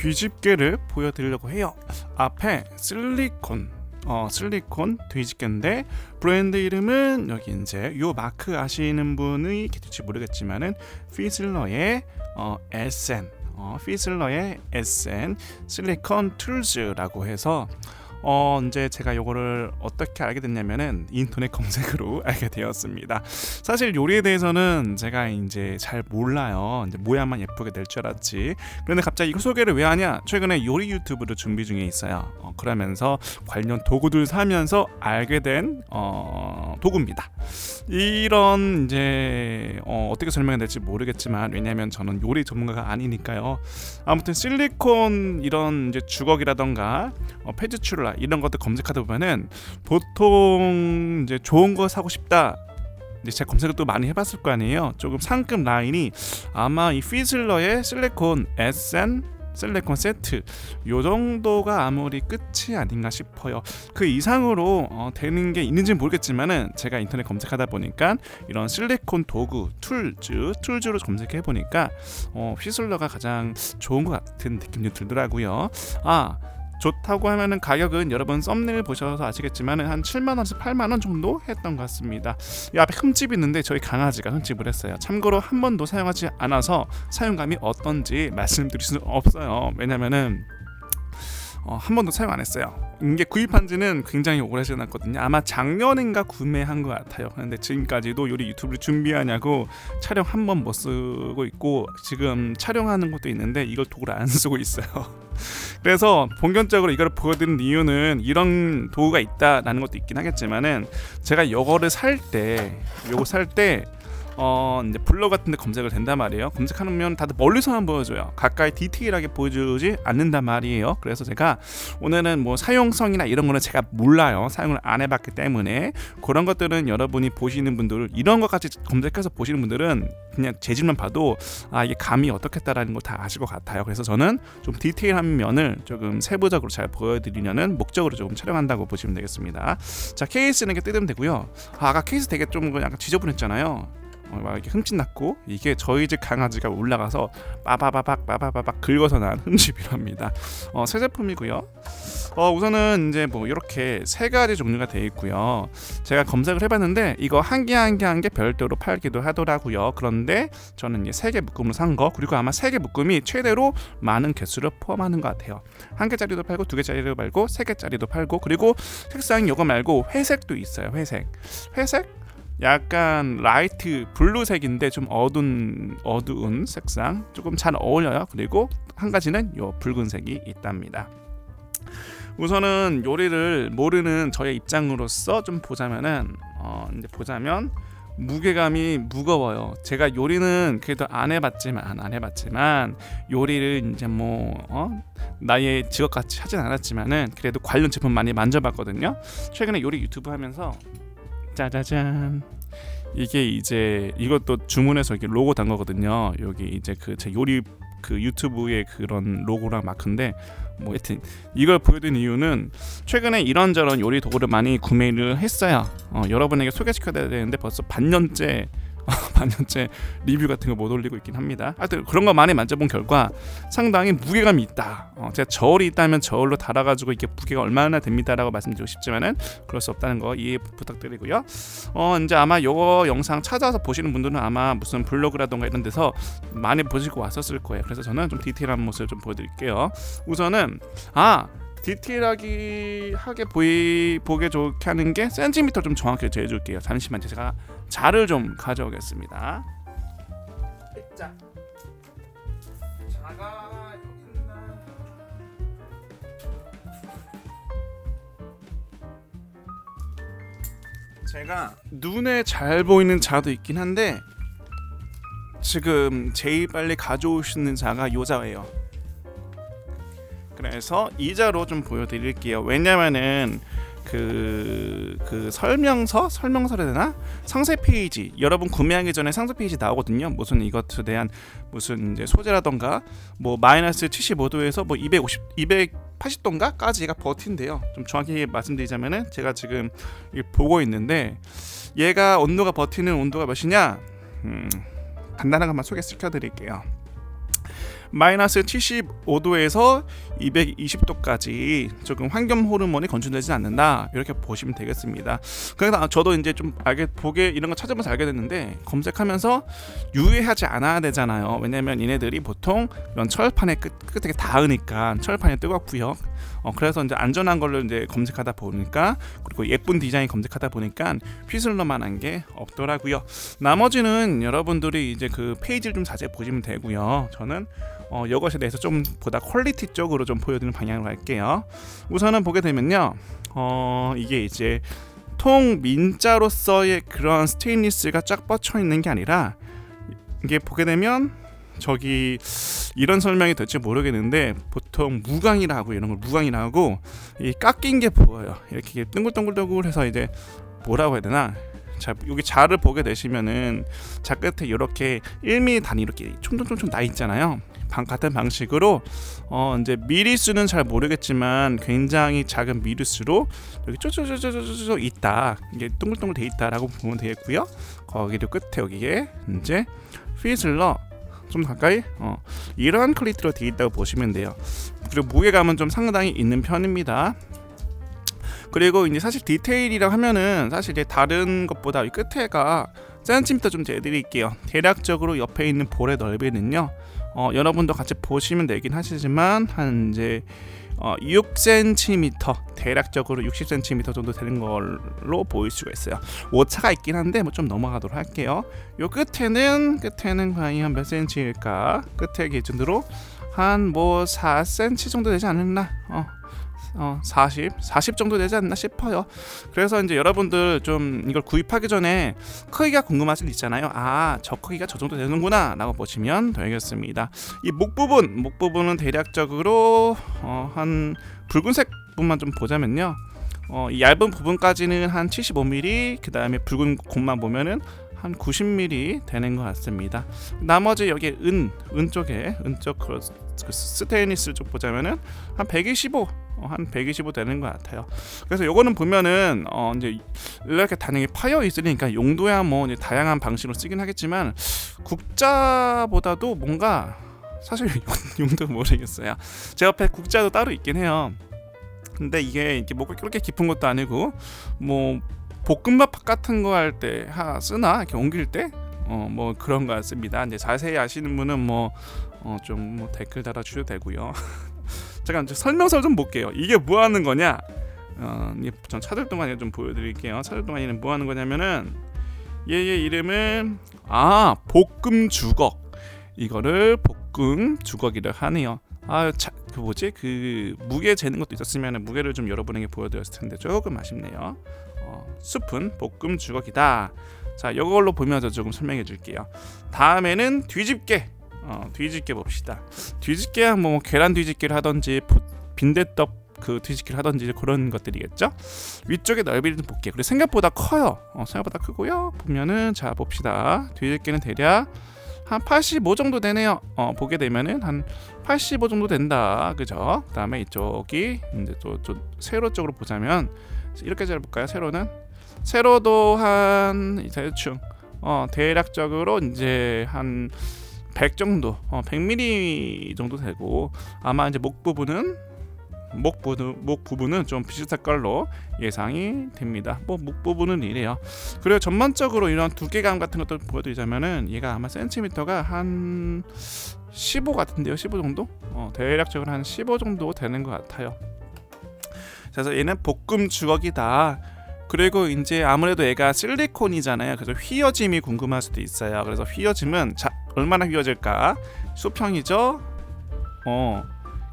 뒤집개를 보여드리려고 해요. 앞에 실리콘 어 실리콘 뒤집개인데 브랜드 이름은 여기 이제 요 마크 아시는 분이 계실지 모르겠지만은 피슬러의 어 SN 어 피슬러의 SN 실리콘 툴즈라고 해서 어 이제 제가 요거를 어떻게 알게 됐냐면은 인터넷 검색으로 알게 되었습니다. 사실 요리에 대해서는 제가 이제 잘 몰라요. 이제 모양만 예쁘게 낼줄 알았지. 그런데 갑자기 이거 소개를 왜 하냐? 최근에 요리 유튜브를 준비 중에 있어요. 어, 그러면서 관련 도구들 사면서 알게 된 어, 도구입니다. 이런 이제 어, 어떻게 설명해야 될지 모르겠지만 왜냐하면 저는 요리 전문가가 아니니까요. 아무튼 실리콘 이런 이제 주걱이라던가 어, 페즈 츄라 이런 것들 검색하다 보면은 보통 이제 좋은 거 사고 싶다. 이제 제가 검색을 또 많이 해봤을 거 아니에요. 조금 상급 라인이 아마 이 피슬러의 실리콘 SN 실리콘 세트 요 정도가 아무리 끝이 아닌가 싶어요. 그 이상으로 어, 되는 게 있는지는 모르겠지만은 제가 인터넷 검색하다 보니까 이런 실리콘 도구 툴즈 툴즈로 검색해 보니까 어, 피슬러가 가장 좋은 것 같은 느낌이 들더라고요. 아 좋다고 하면은 가격은 여러분 썸네일 보셔서 아시겠지만은 한 7만 원에서 8만 원 정도 했던 것 같습니다. 이 앞에 흠집이 있는데 저희 강아지가 흠집을 했어요. 참고로 한 번도 사용하지 않아서 사용감이 어떤지 말씀드릴 수는 없어요. 왜냐면은 어, 한 번도 사용 안 했어요. 이게 구입한 지는 굉장히 오래 지났거든요. 아마 작년인가 구매한 것 같아요. 그런데 지금까지도 요리 유튜브를 준비하냐고 촬영 한 번 못 쓰고 있고 지금 촬영하는 것도 있는데 이걸 도구를 안 쓰고 있어요. 그래서 본격적으로 이걸 보여드리는 이유는 이런 도구가 있다라는 것도 있긴 하겠지만은 제가 이거를 살 때 요거 살때 어 이제 블로그 같은 데 검색을 된단 말이에요. 검색하면 다들 멀리서만 보여줘요. 가까이 디테일하게 보여주지 않는단 말이에요. 그래서 제가 오늘은 뭐 사용성이나 이런 거는 제가 몰라요. 사용을 안 해봤기 때문에 그런 것들은 여러분이 보시는 분들 이런 것까지 검색해서 보시는 분들은 그냥 재질만 봐도 아 이게 감이 어떻겠다라는 걸다 아실 것 같아요. 그래서 저는 좀 디테일한 면을 조금 세부적으로 잘 보여드리려는 목적으로 조금 촬영한다고 보시면 되겠습니다. 자 케이스는 이렇게 뜯으면 되고요. 아, 아까 케이스 되게 좀 약간 지저분했잖아요. 어, 막 이렇게 흠집 났고 이게 저희 집 강아지가 올라가서 빠바바박 빠바바박 긁어서 난 흠집이랍니다. 어, 새 제품이고요. 어, 우선은 이제 뭐 이렇게 세 가지 종류가 되어 있고요. 제가 검색을 해봤는데 이거 한 개 한 개 한 개 별도로 팔기도 하더라고요. 그런데 저는 이제 세 개 묶음으로 산 거 그리고 아마 세 개 묶음이 최대로 많은 개수를 포함하는 것 같아요. 한 개짜리도 팔고 두 개짜리도 팔고 세 개짜리도 팔고 그리고 색상이 이거 말고 회색도 있어요. 회색. 회색 약간 라이트 블루색인데 좀 어두운 어두운 색상 조금 잘 어울려요. 그리고 한 가지는 요 붉은색이 있답니다. 우선은 요리를 모르는 저의 입장으로서 좀 보자면은 어 이제 보자면 무게감이 무거워요. 제가 요리는 그래도 안 해봤지만 안 해봤지만 요리를 이제 뭐 어? 나의 직업같이 하진 않았지만은 그래도 관련 제품 많이 만져봤거든요. 최근에 요리 유튜브 하면서 짜자잔 이게 이제 이것도 주문해서 이렇게 로고 단 거거든요. 여기 이제 그 제 요리 그 유튜브의 그런 로고랑 마크인데 뭐 하여튼 이걸 보여드린 이유는 최근에 이런저런 요리 도구를 많이 구매를 했어요. 어, 여러분에게 소개시켜야 되는데 벌써 반년째 반년째 리뷰 같은 거 못 올리고 있긴 합니다. 하여튼 그런 거 많이 만져본 결과 상당히 무게감이 있다. 어, 제가 저울이 있다면 저울로 달아가지고 이게 무게가 얼마나 됩니다라고 말씀드리고 싶지만은 그럴 수 없다는 거 이해 부탁드리고요. 어 이제 아마 요거 영상 찾아서 보시는 분들은 아마 무슨 블로그라던가 이런 데서 많이 보시고 왔었을 거예요. 그래서 저는 좀 디테일한 모습을 좀 보여드릴게요. 우선은 아 디테일하게 하게 보이 보게 좋게 하는 게 센티미터 좀 정확히 재줄게요. 잠시만 제가 자를 좀 가져오겠습니다. 자, 자가? 제가 눈에 잘 보이는 자도 있긴 한데 지금 제일 빨리 가져오시는 자가 요 자예요. 그래서 이자로 좀 보여드릴게요. 왜냐면은 그, 그 설명서 설명서라 되나 상세 페이지 여러분 구매하기 전에 상세 페이지 나오거든요. 무슨 이것에 대한 무슨 이제 소재라던가 뭐 마이너스 75도에서 뭐 250, 280도인가까지 얘가 버틴대요. 좀 정확히 말씀드리자면은 제가 지금 보고 있는데 얘가 온도가 버티는 온도가 몇이냐? 음, 간단한 것만 소개시켜 드릴게요. 마이너스 75도에서 220도까지 조금 환경 호르몬이 건조되지 않는다 이렇게 보시면 되겠습니다. 그래서 저도 이제 좀 알게 보게 이런 거 찾아보면서 알게 됐는데 검색하면서 유의하지 않아야 되잖아요. 왜냐면 얘네들이 보통 이런 철판에 끝 끝에 닿으니까 철판이 뜨겁고요. 어, 그래서 이제 안전한 걸로 이제 검색하다 보니까 그리고 예쁜 디자인 검색하다 보니까 휘슬러만한 게 없더라고요. 나머지는 여러분들이 이제 그 페이지를 좀 자세히 보시면 되고요. 저는 어, 이것에 대해서 좀 보다 퀄리티 쪽으로 좀 보여드리는 방향으로 갈게요. 우선은 보게 되면요, 어, 이게 이제 통 민자로서의 그런 스테인리스가 쫙 뻗쳐 있는 게 아니라 이게 보게 되면 저기 이런 설명이 될지 모르겠는데 보통 무광이라고 이런 걸 무광이라고 이 깎인 게 보여요. 이렇게 둥글둥글둥글해서 이제 뭐라고 해야 되나? 자 여기 자를 보게 되시면은 자 끝에 이렇게 1mm 단위 이렇게 촘촘촘촘 나 있잖아요. 방 같은 방식으로 어 이제 미리수는 잘 모르겠지만 굉장히 작은 미리수로 여기 쪼쪼쪼쪼쪼쪼 있다 이게 둥글둥글 돼 있다라고 보면 되겠고요. 거기도 끝에 여기에 이제 휘슬러 좀 가까이 어, 이러한 퀄리티로 되어 있다고 보시면 돼요. 그리고 무게감은 좀 상당히 있는 편입니다. 그리고 이제 사실 디테일이라고 하면은 사실 이제 다른 것보다 이 끝에가 센티미터 좀 재드릴게요. 대략적으로 옆에 있는 볼의 넓이는요. 어, 여러분도 같이 보시면 되긴 하시지만 한 이제 어, 6cm 대략적으로 60cm 정도 되는 걸로 보일 수가 있어요. 오차가 있긴 한데 뭐 좀 넘어가도록 할게요. 요 끝에는 끝에는 과연 몇 cm일까? 끝에 기준으로 한 뭐 4cm 정도 되지 않았나? 어. 어, 40, 40 정도 되지 않나 싶어요. 그래서 이제 여러분들 좀 이걸 구입하기 전에 크기가 궁금하실 수 있잖아요. 아, 저 크기가 저 정도 되는구나 라고 보시면 되겠습니다. 이 목 부분, 목 부분은 대략적으로 어, 한 붉은색 부분만 좀 보자면요. 어, 이 얇은 부분까지는 한 75mm, 그 다음에 붉은 곳만 보면은 한 90mm 되는 것 같습니다. 나머지 여기 은, 은 쪽에 은쪽 그 스테인리스 쪽 보자면은 한 125, 어, 한 125 되는 것 같아요. 그래서 요거는 보면은 어 이제 이렇게 단행이 파여 있으니까 용도야 뭐 다양한 방식으로 쓰긴 하겠지만 국자보다도 뭔가 사실 용도 모르겠어요. 제 옆에 국자도 따로 있긴 해요. 근데 이게 이렇게 뭐 그렇게 깊은 것도 아니고 뭐 볶음밥 같은 거 할 때 쓰나 이렇게 옮길 때 어 뭐 그런 거 같습니다. 이제 자세히 아시는 분은 뭐 어좀뭐 댓글 달아주셔도 되고요. 잠깐 설명서 좀 볼게요. 이게 뭐 하는 거냐? 어, 전 찾을 동안에 좀 보여드릴게요. 찾을 동안에는 뭐 하는 거냐면은 얘의 이름은 아 볶음 주걱 이거를 볶음 주걱이라 하네요. 아, 자, 그 뭐지? 그 무게 재는 것도 있었으면 무게를 좀 여러분에게 보여드렸을 텐데 조금 아쉽네요. 어, 스푼 볶음 주걱이다. 자, 이걸로 보면서 조금 설명해 줄게요. 다음에는 뒤집개. 어, 뒤집개 봅시다. 뒤집개야 뭐 계란 뒤집개를 하던지 빈대떡 그 뒤집기를 하던지 그런 것들이겠죠. 위쪽에 넓이를 좀 볼게요. 그리고 생각보다 커요. 어, 생각보다 크고요. 보면은 자 봅시다. 뒤집기는 대략 한 85 정도 되네요. 어, 보게 되면은 한 85 정도 된다. 그죠? 그다음에 이쪽이 이제 또, 또 세로 쪽으로 보자면 이렇게 잘 볼까요? 세로는 세로도 한 대충 어, 대략적으로 이제 한 100 정도, 어, 100mm 정도 되고 아마 이제 목 부분은 목 부분 목 부분은 좀 비슷할 걸로 예상이 됩니다. 뭐 목 부분은 이래요. 그리고 전반적으로 이런 두께감 같은 것들 보여드리자면은 얘가 아마 센티미터가 한 15 같은데요, 15 정도? 어, 대략적으로 한 15 정도 되는 것 같아요. 그래서 얘는 볶음 주걱이다. 그리고 이제 아무래도 얘가 실리콘이잖아요. 그래서 휘어짐이 궁금할 수도 있어요. 그래서 휘어짐은 자 얼마나 휘어질까? 수평이죠. 어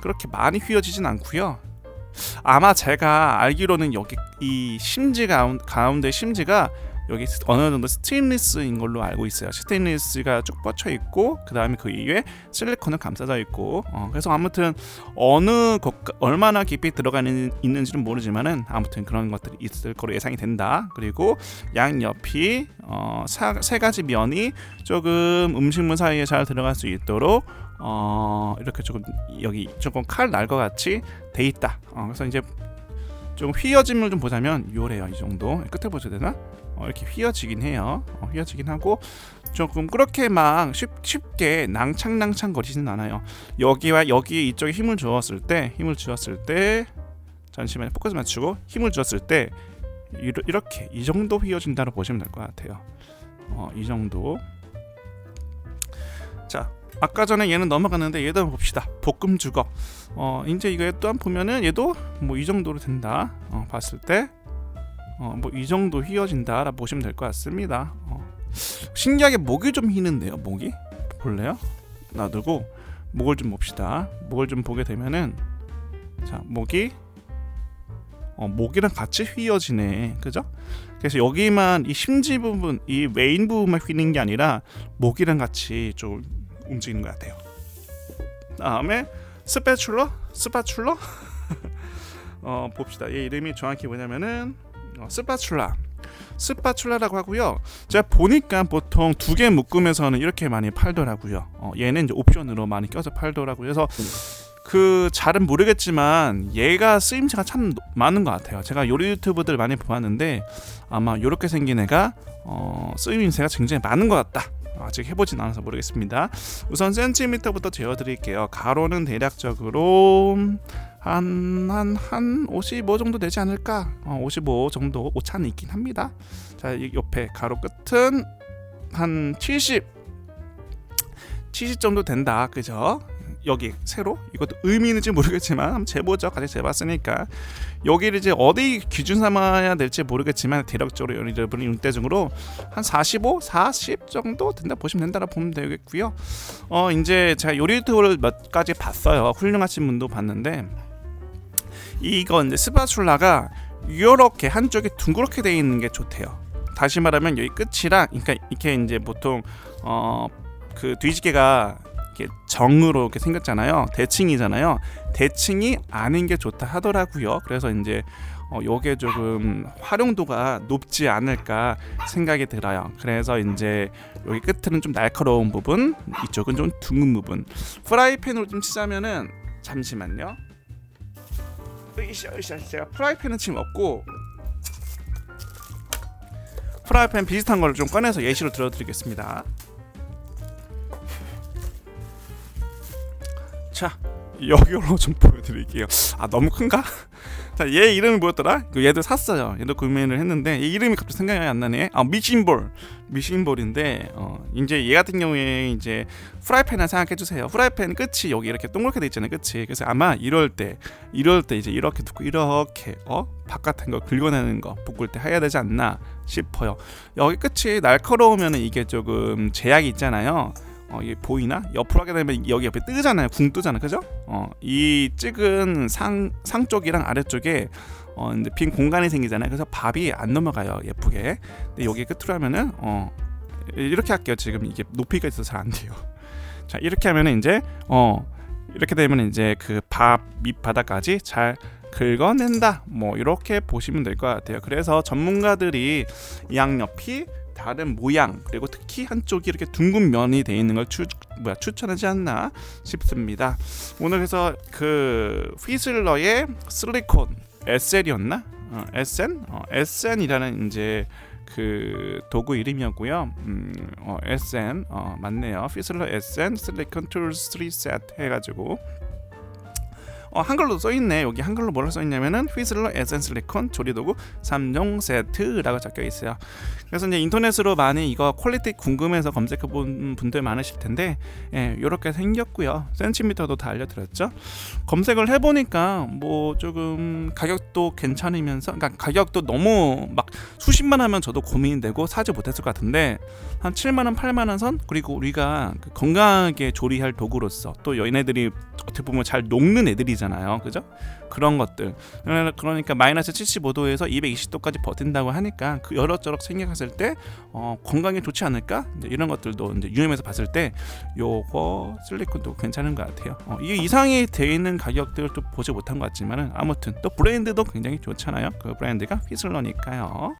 그렇게 많이 휘어지진 않고요. 아마 제가 알기로는 여기 이 심지 가운데 심지가 여기 어느 정도 스테인리스인 걸로 알고 있어요. 스테인리스가 쭉 뻗쳐 있고 그 다음에 그 이외에 실리콘은 감싸져 있고 어, 그래서 아무튼 어느 것 얼마나 깊이 들어가 있는지는 모르지만은 아무튼 그런 것들이 있을 거로 예상이 된다. 그리고 양 옆이 어, 사, 세 가지 면이 조금 음식물 사이에 잘 들어갈 수 있도록 어, 이렇게 조금 여기 조금 칼 날 것 같이 돼 있다. 어, 그래서 이제 좀 휘어짐을 좀 보자면 요래요 이 정도 끝에 보셔야 되나? 어, 이렇게 휘어지긴 해요. 어, 휘어지긴 하고 조금 그렇게 막 쉽, 쉽게 낭창낭창 거리지는 않아요. 여기와 여기 이쪽에 힘을 주었을 때 힘을 주었을 때 잠시만요 포커스 맞추고 힘을 주었을 때 이렇게 이 정도 휘어진다고 보시면 될 것 같아요. 어, 이 정도. 자, 아까 전에 얘는 넘어갔는데 얘도 봅시다. 볶음 주걱. 어, 이제 이거 또한 보면은 얘도 뭐 이 정도로 된다. 어, 봤을 때. 어, 뭐 이 정도 휘어진다라 보시면 될 것 같습니다. 어. 신기하게 목이 좀 휘는데요. 목이 볼래요? 놔두고 목을 좀 봅시다. 목을 좀 보게 되면은 자 목이 어, 목이랑 같이 휘어지네. 그죠? 그래서 여기만 이 심지 부분, 이 메인 부분만 휘는 게 아니라 목이랑 같이 좀 움직이는 것 같아요. 다음에 스패출러, 스파출러. 어 봅시다. 얘 이름이 정확히 뭐냐면은 어, 스파출라. 스파출라라고 하고요. 제가 보니까 보통 두 개 묶음에서는 이렇게 많이 팔더라고요. 어, 얘는 이제 옵션으로 많이 껴서 팔더라고요. 그래서 그 잘은 모르겠지만 얘가 쓰임새가 참 많은 것 같아요. 제가 요리 유튜브들 많이 보았는데 아마 이렇게 생긴 애가 어, 쓰임새가 굉장히 많은 것 같다. 아직 해보진 않아서 모르겠습니다. 우선 센티미터부터 재어드릴게요. 가로는 대략적으로 한 한 한 55 정도 되지 않을까? 어, 55 정도 오차는 있긴 합니다. 자, 이 옆에 가로 끝은 한 70, 70 정도 된다. 그죠? 여기 세로 이것도 의미 있는지 모르겠지만 한번 재보죠. 같이 재봤으니까 여기를 이제 어디 기준 삼아야 될지 모르겠지만 대략적으로 여러분이 눈대중으로 한 45, 40 정도 된다 보시면 된다라 보면 되겠고요. 어 이제 제가 요리 유튜브를 몇 가지 봤어요. 훌륭하신 분도 봤는데 이거 이제 스파츌라가 이렇게 한쪽이 둥그렇게 돼 있는 게 좋대요. 다시 말하면 여기 끝이랑 그러니까 이렇게 이제 보통 어 그 뒤집개가 이렇게 정으로 이렇게 생겼잖아요. 대칭이잖아요. 대칭이 아닌 게 좋다 하더라고요. 그래서 이제 어, 요게 조금 활용도가 높지 않을까 생각이 들어요. 그래서 이제 여기 끝에는 좀 날카로운 부분, 이쪽은 좀 둥근 부분. 프라이팬으로 좀 치자면은 잠시만요. 으이샤 제가 프라이팬은 지금 없고 프라이팬 비슷한 걸 좀 꺼내서 예시로 들어드리겠습니다. 자 여기로 좀 보여드릴게요. 아 너무 큰가? 자, 얘 이름이 뭐였더라? 그 얘도 샀어요. 얘도 구매를 했는데 얘 이름이 갑자기 생각이 안 나네. 아 미신볼, 미신볼인데 어 이제 얘 같은 경우에 이제 프라이팬을 생각해 주세요. 프라이팬 끝이 여기 이렇게 동그랗게 돼 있잖아요, 끝이. 그래서 아마 이럴 때, 이럴 때 이제 이렇게 두고 이렇게 어 바깥한 거 긁어내는 거 볶을 때 해야 되지 않나 싶어요. 여기 끝이 날카로우면 이게 조금 제약이 있잖아요. 어, 이게 보이나? 옆으로 하게 되면 여기 옆에 뜨잖아요. 붕 뜨잖아요. 그죠? 어, 이 찍은 상, 상 쪽이랑 아래쪽에 어, 이제 빈 공간이 생기잖아요. 그래서 밥이 안 넘어가요. 예쁘게. 근데 여기 끝으로 하면은 어, 이렇게 할게요. 지금 이게 높이가 있어서 잘 안 돼요. 자, 이렇게 하면은 이제 어, 이렇게 되면 이제 그 밥 밑바닥까지 잘 긁어낸다. 뭐 이렇게 보시면 될 것 같아요. 그래서 전문가들이 이 양옆이 다른 모양 그리고 특히 한쪽이 이렇게 둥근 면이 돼 있는 걸 추, 뭐야, 추천하지 않나 싶습니다. 오늘 그래서 그 휘슬러의 실리콘 SL이었나? 어, SN? 어, SN이라는 이제 그 도구 이름이었고요. 음, 어, SN 어, 맞네요. 휘슬러 SN 실리콘 툴 3셋 해가지고 어, 한글로 써있네. 여기 한글로 뭐라 써있냐면은 휘슬러 에센 실리콘 조리도구 3종 세트라고 적혀 있어요. 그래서 이제 인터넷으로 많이 이거 퀄리티 궁금해서 검색해 본 분들 많으실 텐데, 예, 이렇게 생겼고요. 센티미터도 다 알려드렸죠. 검색을 해보니까 뭐 조금 가격도 괜찮으면서, 그러니까 가격도 너무 막 수십만 하면 저도 고민되고 사지 못했을 것 같은데 한 7만 원, 8만 원 선 그리고 우리가 그 건강하게 조리할 도구로서 또 얘네들이 어떻게 보면 잘 녹는 애들이 잖아요, 그죠? 그런 것들. 그러니까 마이너스 75도에서 220도까지 버틴다고 하니까 그 여러저럭 생각했을 때 어, 건강에 좋지 않을까? 이런 것들도 이제 유엠에서 봤을 때 요거 실리콘도 괜찮은 것 같아요. 어, 이게 이상이 돼 있는 가격들을 또 보지 못한 것 같지만은 아무튼 또 브랜드도 굉장히 좋잖아요. 그 브랜드가 휘슬러니까요.